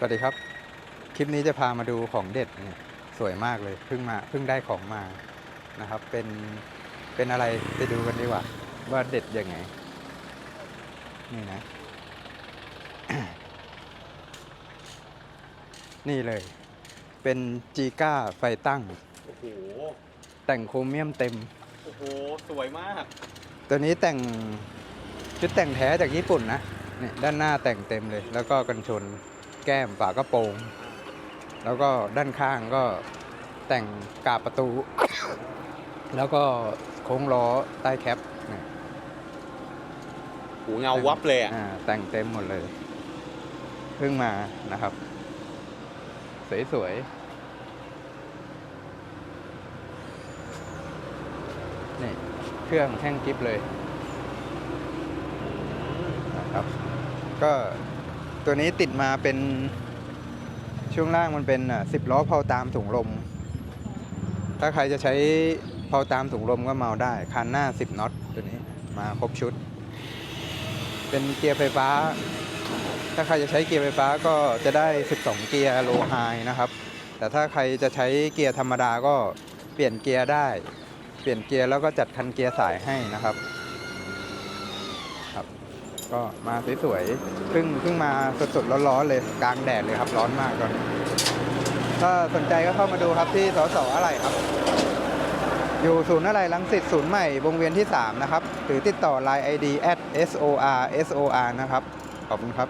สวัสดีครับ คลิปนี้จะพามาดูของเด็ดเนี่ยสวยมากเลยเพิ่งมาเพิ่งได้ของมานะครับ เป็นเป็นอะไรไปดูกันดีกว่า ว่าเด็ดยังไง นี่นะ นี่เลย เป็นจีก้าไฟตั้ง โอ้โห แต่งโครเมียมเต็ม โอ้โห สวยมาก ตัวนี้แต่งชุดแต่งแท้จากญี่ปุ่นนะเนี่ยด้านหน้าแต่งเต็มเลย แล้วก็กันชน แก้มฝากระโปรง แล้วก็ด้านข้างก็แต่งกาบประตู แล้วก็โค้งล้อใต้แคปเนี่ยหูเงาวับเลยอะอ่าแต่งเต็มหมดเลย เพิ่งมานะครับ สวยๆนี่เครื่องแห้งกริบเลยนะครับ ก็ ตัวนี้ติดมาเป็นช่วงล่างมันเป็นสิบล้อเพาตามถุงลม ถ้าใครจะใช้เพาตามถุงลมก็เมาได้ คันหน้า 10น็อตตัวนี้มาครบชุด เป็นเกียร์ไฟฟ้า ถ้าใครจะใช้เกียร์ไฟฟ้าก็จะได้ 12 เกียร์โลไฮนะครับ แต่ถ้าใครจะใช้เกียร์ธรรมดาก็เปลี่ยนเกียร์ได้ เปลี่ยนเกียร์แล้วก็จัดคันเกียร์สายให้นะครับ ก็มาสวยๆเพิ่งเพิ่งมาสดๆร้อนๆเลยกลางแดดเลยครับร้อนมากตอนนี้ถ้าสนใจก็เข้ามาดูครับที่สสอะไรครับ อยู่ศูนย์อะไรลังสิตศูนย์ใหม่วงเวียนที่ 3 นะครับ หรือติดต่อ Line ID at sor sor นะครับ ขอบคุณครับ